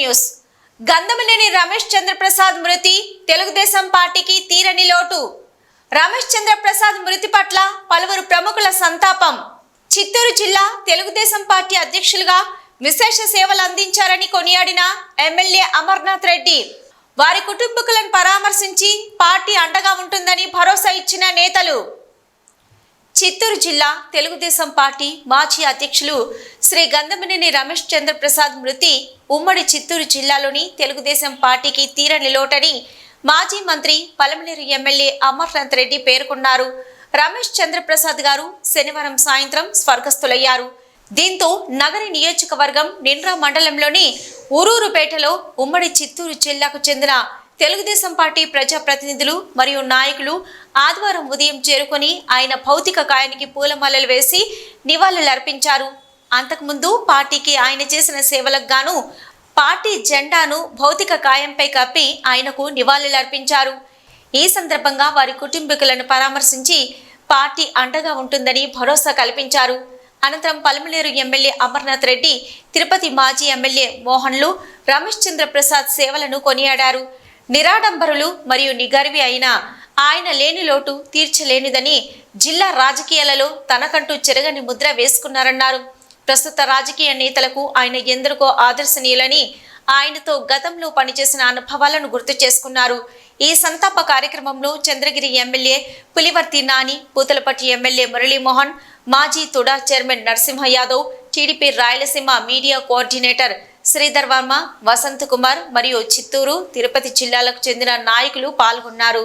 News. గంధమనేని Ramesh Chandraprasad మృతి తెలుగుదేశం పార్టీకి తీరని లోటు. రమేష్ చంద్రప్రసాద్ మృతి పట్ల పలువురు ప్రముఖుల సంతాపం. చిత్తూరు జిల్లా తెలుగుదేశం పార్టీ అధ్యక్షులుగా విశేష సేవలు అందించారని కొనియాడిన ఎమ్మెల్యే అమర్నాథ్ రెడ్డి. వారి కుటుంబకులను పరామర్శించి పార్టీ అండగా ఉంటుందని భరోసా ఇచ్చిన నేతలు. చిత్తూరు జిల్లా తెలుగుదేశం పార్టీ మాజీ అధ్యక్షులు శ్రీ గంధమనేని రమేష్ చంద్ర ప్రసాద్ మృతి ఉమ్మడి చిత్తూరు జిల్లాలోని తెలుగుదేశం పార్టీకి తీరని లోటని మాజీ మంత్రి పలమనేరు ఎమ్మెల్యే అమర్నాథ్ రెడ్డి పేర్కొన్నారు. రమేష్ చంద్ర ప్రసాద్ గారు శనివారం సాయంత్రం స్వర్గస్థులయ్యారు. దీంతో నగరి నియోజకవర్గం నిండ్రా మండలంలోని ఊరూరుపేటలో ఉమ్మడి చిత్తూరు జిల్లాకు చెందిన తెలుగుదేశం పార్టీ ప్రజాప్రతినిధులు మరియు నాయకులు ఆదివారం ఉదయం చేరుకొని ఆయన భౌతిక కాయానికి పూలమాలలు వేసి నివాళులర్పించారు. అంతకుముందు పార్టీకి ఆయన చేసిన సేవలకు గాను పార్టీ జెండాను భౌతిక కాయంపై కప్పి ఆయనకు నివాళులర్పించారు. ఈ సందర్భంగా వారి కుటుంబీకులను పరామర్శించి పార్టీ అండగా ఉంటుందని భరోసా కల్పించారు. అనంతరం పలమలేరు ఎమ్మెల్యే అమర్నాథ్ రెడ్డి తిరుపతి మాజీ ఎమ్మెల్యే మోహన్లు రమేష్ చంద్ర ప్రసాద్ సేవలను కొనియాడారు. నిరాడంబరులు మరియు నిగర్వి అయిన ఆయన లేని లోటు తీర్చలేనిదని జిల్లా రాజకీయాలలో తనకంటూ చెరగని ముద్ర వేసుకున్నారన్నారు. ప్రస్తుత రాజకీయ నేతలకు ఆయన ఎందరికో ఆదర్శనీయులని ఆయనతో గతంలో పనిచేసిన అనుభవాలను గుర్తు చేసుకున్నారు. ఈ సంతాప కార్యక్రమంలో చంద్రగిరి ఎమ్మెల్యే పులివర్తి నాని పూతలపట్టి ఎమ్మెల్యే మురళీమోహన్ మాజీ TUDA chairman Narasimha Yadav TDP Rayalaseema media coordinator Sridhar Varma Vasanth Kumar మరియు చిత్తూరు తిరుపతి జిల్లాలకు చెందిన నాయకులు పాల్గొన్నారు.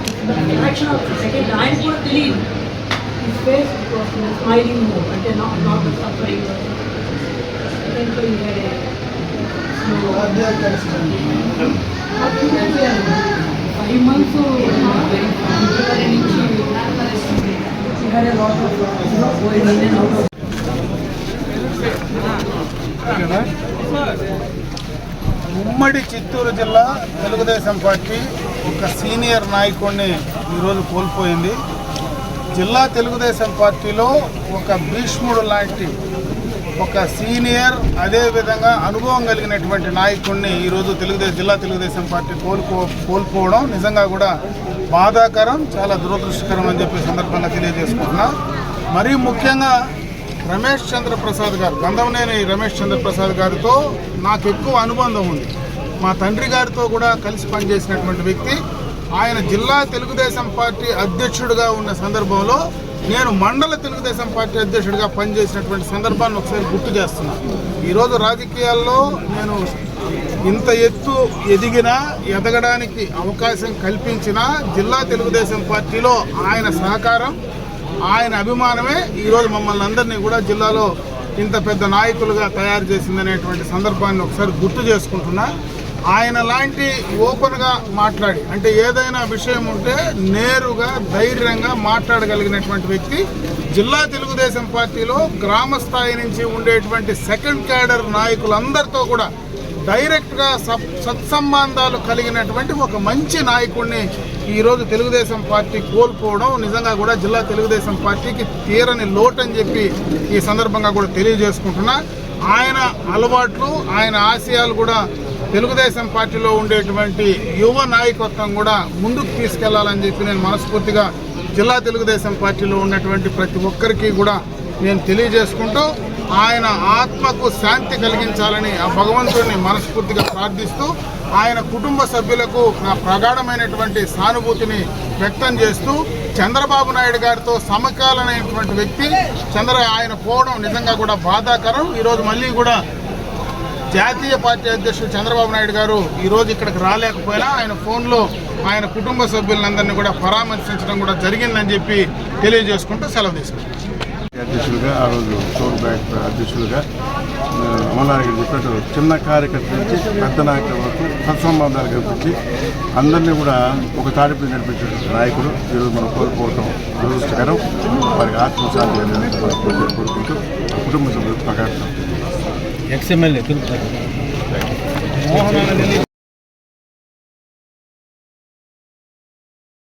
యాక్షన్ ఆఫ్ సెకండ్ ఆయన కూడా తెలియదు ఫేస్ స్మైలింగ్ మూవ్ అంటే not not suffering five months నుంచి ఉమ్మడి చిత్తూరు జిల్లా తెలుగుదేశం పార్టీ ఒక సీనియర్ నాయకుడిని ఈరోజు కోల్పోయింది. జిల్లా తెలుగుదేశం పార్టీలో ఒక భీష్ముడు లాంటి ఒక సీనియర్ అదేవిధంగా అనుభవం కలిగినటువంటి నాయకుడిని ఈరోజు తెలుగుదేశం జిల్లా తెలుగుదేశం పార్టీ కోల్పో కోల్పోవడం నిజంగా కూడా బాధాకరం చాలా దురదృష్టకరం అని చెప్పి సందర్భంగా తెలియజేసుకుంటున్నా. మరీ ముఖ్యంగా రమేష్ చంద్రప్రసాద్ గారు గంధమనేని రమేష్ చంద్రప్రసాద్ గారితో నాకు ఎక్కువ అనుబంధం ఉంది. మా తండ్రి గారితో కూడా కలిసి పనిచేసినటువంటి వ్యక్తి ఆయన జిల్లా తెలుగుదేశం పార్టీ అధ్యక్షుడిగా ఉన్న సందర్భంలో నేను మండల తెలుగుదేశం పార్టీ అధ్యక్షుడిగా పనిచేసినటువంటి సందర్భాన్ని ఒకసారి గుర్తు చేస్తున్నాను ఈరోజు రాజకీయాల్లో నేను ఇంత ఎత్తు ఎదిగినా ఎదగడానికి అవకాశం కల్పించిన జిల్లా తెలుగుదేశం పార్టీలో ఆయన సహకారం ఆయన అభిమానమే ఈరోజు మమ్మల్ని అందరినీ కూడా జిల్లాలో ఇంత పెద్ద నాయకులుగా తయారు చేసిందనేటువంటి సందర్భాన్ని ఒకసారి గుర్తు చేసుకుంటున్నా. ఆయన లాంటి ఓపెన్గా మాట్లాడి అంటే ఏదైనా విషయం ఉంటే నేరుగా ధైర్యంగా మాట్లాడగలిగినటువంటి వ్యక్తి జిల్లా తెలుగుదేశం పార్టీలో గ్రామ స్థాయి నుంచి ఉండేటువంటి సెకండ్ క్యాడర్ నాయకులందరితో కూడా డైరెక్ట్గా సత్ సత్సంబంధాలు కలిగినటువంటి ఒక మంచి నాయకుడిని ఈరోజు తెలుగుదేశం పార్టీ కోల్పోవడం నిజంగా కూడా జిల్లా తెలుగుదేశం పార్టీకి తీరని లోటని చెప్పి ఈ సందర్భంగా కూడా తెలియజేసుకుంటున్నా. ఆయన అలవాట్లు ఆయన ఆశయాలు కూడా తెలుగుదేశం పార్టీలో ఉండేటువంటి యువ నాయకత్వం కూడా ముందుకు తీసుకెళ్ళాలని చెప్పి నేను మనస్ఫూర్తిగా జిల్లా తెలుగుదేశం పార్టీలో ఉన్నటువంటి ప్రతి ఒక్కరికి కూడా నేను తెలియజేసుకుంటూ ఆయన ఆత్మకు శాంతి కలిగించాలని ఆ భగవంతుడిని మనస్ఫూర్తిగా ప్రార్థిస్తూ ఆయన కుటుంబ సభ్యులకు నా ప్రగాఢమైనటువంటి సానుభూతిని వ్యక్తం చేస్తూ చంద్రబాబు నాయుడు గారితో సమకాలమైనటువంటి వ్యక్తి. చంద్ర ఆయన పోవడం నిజంగా కూడా బాధాకరం. ఈరోజు మళ్ళీ కూడా జాతీయ పార్టీ అధ్యక్షుడు చంద్రబాబు నాయుడు గారు ఈరోజు ఇక్కడికి రాలేకపోయినా ఆయన ఫోన్లో ఆయన కుటుంబ సభ్యులందరినీ కూడా పరామర్శించడం కూడా జరిగిందని చెప్పి తెలియజేసుకుంటూ సెలవు తీసుకున్నారు అధ్యక్షులుగా ఆ రోజు టోల్ బ్యాక్ అధ్యక్షులుగా అమలారెడ్డి చెప్పినట్టు చిన్న కార్యకర్త నుంచి పెద్ద నాయకుల వరకు సత్సంబంధాలు కల్పించి అందరినీ కూడా ఒక తాడిపై నడిపించిన నాయకుడు ఈరోజు మనం కోల్పోవటం దురదృష్టకరం. వారికి ఆత్మశాంతి కోరుకుంటూ కుటుంబ సభ్యులు ప్రకాశం ఎక్స్ఎమ్మెల్యే తిరుపతి మోహన్